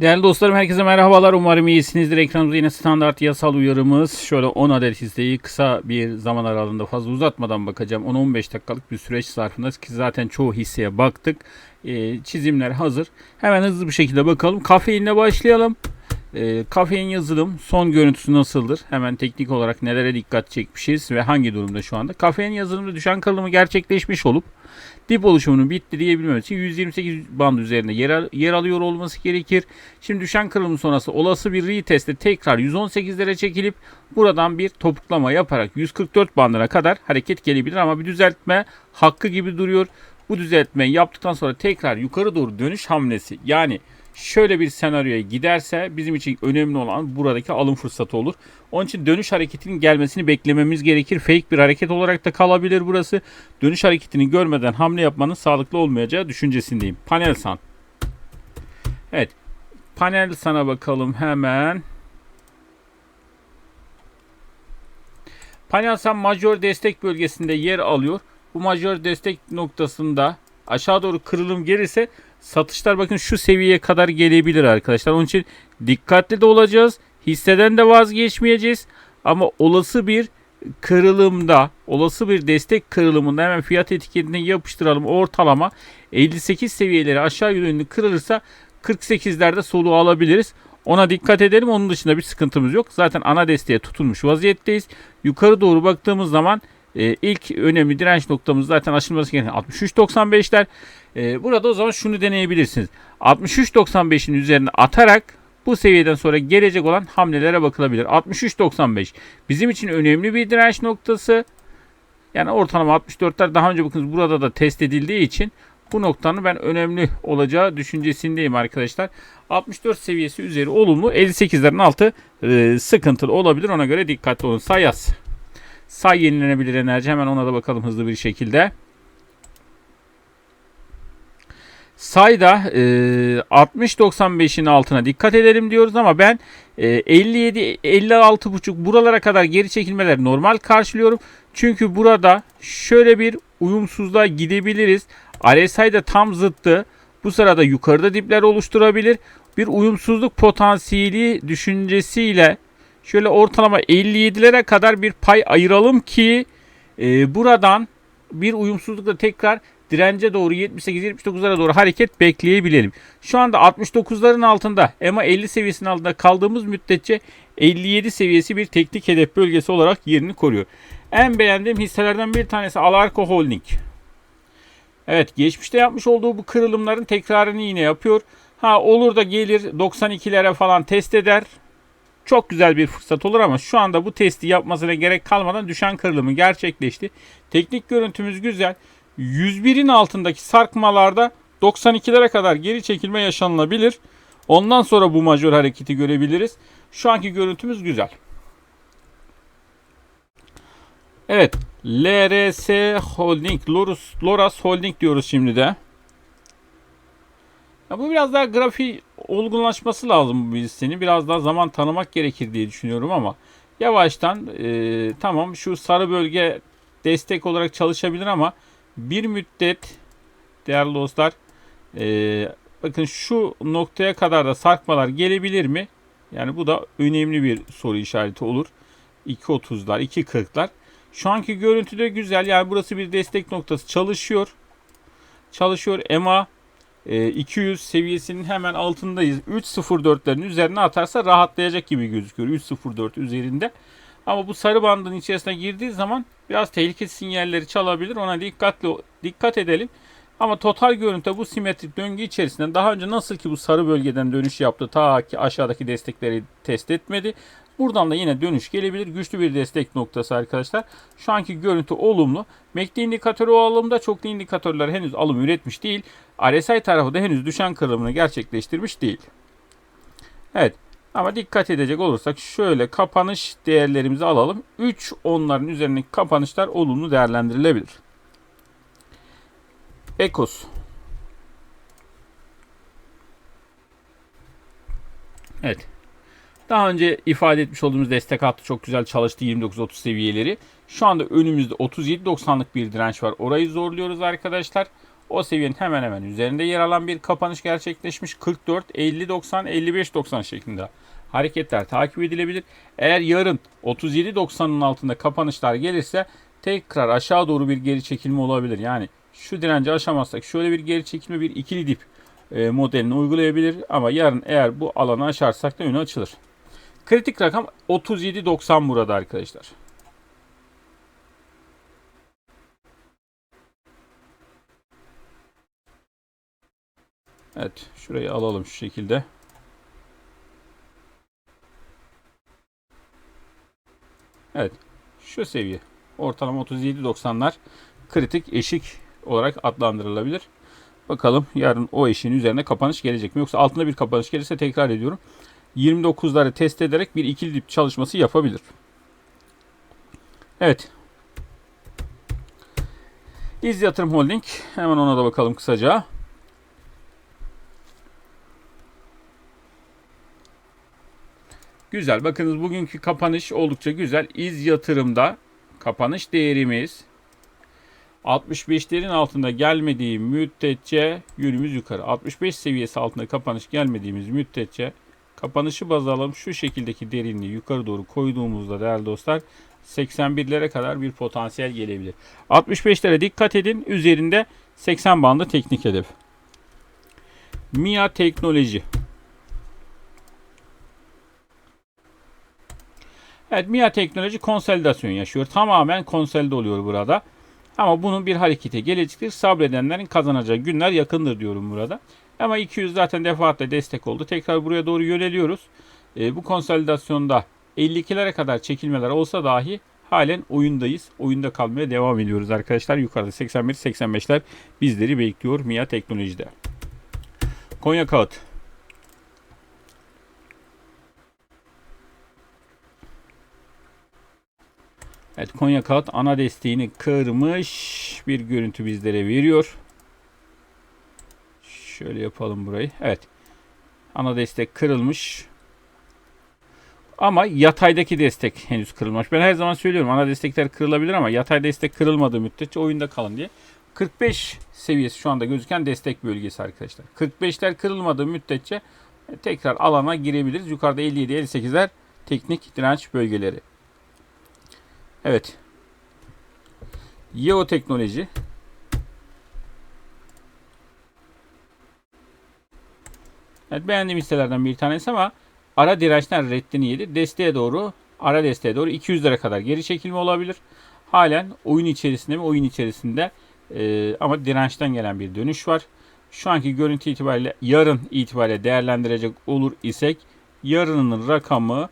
Değerli dostlarım herkese merhabalar. Umarım iyisinizdir. Ekranımızda yine standart yasal uyarımız. Şöyle 10 adet hisseyi kısa bir zaman aralığında fazla uzatmadan bakacağım. 10-15 dakikalık bir süreç zarfında ki zaten çoğu hisseye baktık. Ee, çizimler hazır. Hemen hızlı bir şekilde bakalım. Kafeinle başlayalım. Ee, kafein yazılım son görüntüsü nasıldır? Hemen teknik olarak nelere dikkat çekmişiz ve hangi durumda şu anda? Kafein yazılımda düşen kırılımı gerçekleşmiş olup dip oluşumunun bitti diyebilmem için 128 band üzerinde yer, yer alıyor olması gerekir. Şimdi düşen kırılım sonrası olası bir retestte tekrar 118'lere çekilip buradan bir topuklama yaparak 144 bandına kadar hareket gelebilir ama bir düzeltme hakkı gibi duruyor. Bu düzeltmeyi yaptıktan sonra tekrar yukarı doğru dönüş hamlesi yani şöyle bir senaryoya giderse bizim için önemli olan buradaki alım fırsatı olur. Onun için dönüş hareketinin gelmesini beklememiz gerekir. Fake bir hareket olarak da kalabilir burası. Dönüş hareketini görmeden hamle yapmanın sağlıklı olmayacağı düşüncesindeyim. Panel san. Evet. Panel sana bakalım hemen. Panel san major destek bölgesinde yer alıyor. Bu major destek noktasında aşağı doğru kırılım gelirse satışlar bakın şu seviyeye kadar gelebilir arkadaşlar. Onun için dikkatli de olacağız. Hisseden de vazgeçmeyeceğiz. Ama olası bir kırılımda, olası bir destek kırılımında hemen fiyat etiketine yapıştıralım. Ortalama 58 seviyeleri aşağı yönlü kırılırsa 48'lerde soluğu alabiliriz. Ona dikkat edelim. Onun dışında bir sıkıntımız yok. Zaten ana desteğe tutulmuş vaziyetteyiz. Yukarı doğru baktığımız zaman e, ilk önemli direnç noktamız zaten aşılması gereken 63.95'ler. E, burada o zaman şunu deneyebilirsiniz. 63.95'in üzerine atarak bu seviyeden sonra gelecek olan hamlelere bakılabilir. 63.95 bizim için önemli bir direnç noktası. Yani ortalama 64'ler daha önce bakınız burada da test edildiği için bu noktanın ben önemli olacağı düşüncesindeyim arkadaşlar. 64 seviyesi üzeri olumlu 58'lerin altı e, sıkıntılı olabilir ona göre dikkatli olun. Sayas. Say yenilenebilir enerji hemen ona da bakalım hızlı bir şekilde. Sayda e, 60-95'in altına dikkat edelim diyoruz ama ben e, 57-56.5 buralara kadar geri çekilmeler normal karşılıyorum. Çünkü burada şöyle bir uyumsuzluğa gidebiliriz. RSI de tam zıttı. Bu sırada yukarıda dipler oluşturabilir. Bir uyumsuzluk potansiyeli düşüncesiyle şöyle ortalama 57'lere kadar bir pay ayıralım ki e, buradan bir uyumsuzlukla tekrar dirence doğru 78-79'lara doğru hareket bekleyebilelim. Şu anda 69'ların altında ama 50 seviyesinin altında kaldığımız müddetçe 57 seviyesi bir teknik hedef bölgesi olarak yerini koruyor. En beğendiğim hisselerden bir tanesi Alarko Holding. Evet geçmişte yapmış olduğu bu kırılımların tekrarını yine yapıyor. Ha olur da gelir 92'lere falan test eder. Çok güzel bir fırsat olur ama şu anda bu testi yapmasına gerek kalmadan düşen kırılımı gerçekleşti. Teknik görüntümüz güzel. 101'in altındaki sarkmalarda 92'lere kadar geri çekilme yaşanılabilir. Ondan sonra bu majör hareketi görebiliriz. Şu anki görüntümüz güzel. Evet. LRS Holding, Loras, Holding diyoruz şimdi de. Ya bu biraz daha grafiği olgunlaşması lazım bu listenin. Biraz daha zaman tanımak gerekir diye düşünüyorum ama yavaştan e, tamam şu sarı bölge destek olarak çalışabilir ama bir müddet değerli dostlar e, bakın şu noktaya kadar da sarkmalar gelebilir mi? Yani bu da önemli bir soru işareti olur. 2.30'lar, 2.40'lar. Şu anki görüntüde güzel. Yani burası bir destek noktası çalışıyor. Çalışıyor. EMA 200 seviyesinin hemen altındayız. 3.04'lerin üzerine atarsa rahatlayacak gibi gözüküyor. 3.04 üzerinde. Ama bu sarı bandın içerisine girdiği zaman biraz tehlike sinyalleri çalabilir. Ona dikkatli dikkat edelim. Ama total görüntü bu simetrik döngü içerisinde daha önce nasıl ki bu sarı bölgeden dönüş yaptı ta ki aşağıdaki destekleri test etmedi. Buradan da yine dönüş gelebilir. Güçlü bir destek noktası arkadaşlar. Şu anki görüntü olumlu. MACD indikatörü o alımda çoklu indikatörler henüz alım üretmiş değil. RSI tarafı da henüz düşen kırılımını gerçekleştirmiş değil. Evet. Ama dikkat edecek olursak şöyle kapanış değerlerimizi alalım. 3 onların üzerindeki kapanışlar olumlu değerlendirilebilir. Ekos. Evet. Daha önce ifade etmiş olduğumuz destek hattı çok güzel çalıştı 29-30 seviyeleri. Şu anda önümüzde 37.90'lık bir direnç var. Orayı zorluyoruz arkadaşlar. O seviyenin hemen hemen üzerinde yer alan bir kapanış gerçekleşmiş. 44, 50, 90, 55, 90 şeklinde hareketler takip edilebilir. Eğer yarın 37, 90'ın altında kapanışlar gelirse tekrar aşağı doğru bir geri çekilme olabilir. Yani şu direnci aşamazsak şöyle bir geri çekilme bir ikili dip e, modelini uygulayabilir. Ama yarın eğer bu alanı aşarsak da önü açılır. Kritik rakam 37.90 burada arkadaşlar. Evet şurayı alalım şu şekilde. Evet şu seviye ortalama 37.90'lar kritik eşik olarak adlandırılabilir. Bakalım yarın o eşiğin üzerine kapanış gelecek mi? Yoksa altında bir kapanış gelirse tekrar ediyorum. 29'ları test ederek bir ikili dip çalışması yapabilir. Evet. İz Yatırım Holding. Hemen ona da bakalım kısaca. Güzel. Bakınız bugünkü kapanış oldukça güzel. İz yatırımda kapanış değerimiz 65'lerin altında gelmediği müddetçe yönümüz yukarı. 65 seviyesi altında kapanış gelmediğimiz müddetçe kapanışı baz alalım. Şu şekildeki derinliği yukarı doğru koyduğumuzda değerli dostlar 81'lere kadar bir potansiyel gelebilir. 65'lere dikkat edin. Üzerinde 80 bandı teknik hedef. MIA Teknoloji. Evet MIA Teknoloji konsolidasyon yaşıyor. Tamamen konsolide oluyor burada. Ama bunun bir harekete gelecektir. Sabredenlerin kazanacağı günler yakındır diyorum burada. Ama 200 zaten defaatle destek oldu. Tekrar buraya doğru yöneliyoruz. E, bu konsolidasyonda 52'lere kadar çekilmeler olsa dahi halen oyundayız. Oyunda kalmaya devam ediyoruz arkadaşlar. Yukarıda 81-85'ler bizleri bekliyor MIA Teknoloji'de. Konya Kağıt. Evet Konya Kağıt ana desteğini kırmış bir görüntü bizlere veriyor. Şöyle yapalım burayı. Evet. Ana destek kırılmış. Ama yataydaki destek henüz kırılmış. Ben her zaman söylüyorum ana destekler kırılabilir ama yatay destek kırılmadığı müddetçe oyunda kalın diye. 45 seviyesi şu anda gözüken destek bölgesi arkadaşlar. 45'ler kırılmadığı müddetçe tekrar alana girebiliriz. Yukarıda 57-58'ler teknik direnç bölgeleri. Evet. Yeo Teknoloji. Evet beğendiğim hisselerden bir tanesi ama ara dirençten reddini yedi. Desteğe doğru, ara desteğe doğru 200'lere kadar geri çekilme olabilir. Halen oyun içerisinde mi? Oyun içerisinde e, ama dirençten gelen bir dönüş var. Şu anki görüntü itibariyle yarın itibariyle değerlendirecek olur isek yarının rakamı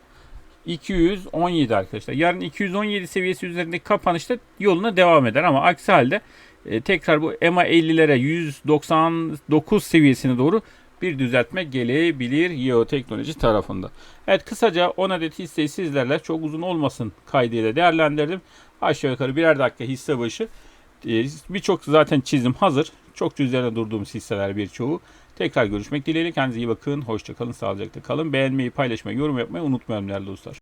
217 arkadaşlar. Yarın 217 seviyesi üzerindeki kapanışta yoluna devam eder ama aksi halde e, tekrar bu EMA 50'lere 199 seviyesine doğru bir düzeltme gelebilir Yeo Teknoloji tarafında. Evet kısaca 10 adet hisseyi sizlerle çok uzun olmasın kaydıyla değerlendirdim. Aşağı yukarı birer dakika hisse başı. E, Birçok zaten çizim hazır. Çok üzerine durduğumuz hisseler birçoğu. Tekrar görüşmek dileğiyle. Kendinize iyi bakın. Hoşçakalın. Sağlıcakla kalın. Beğenmeyi, paylaşmayı, yorum yapmayı unutmayalım değerli dostlar.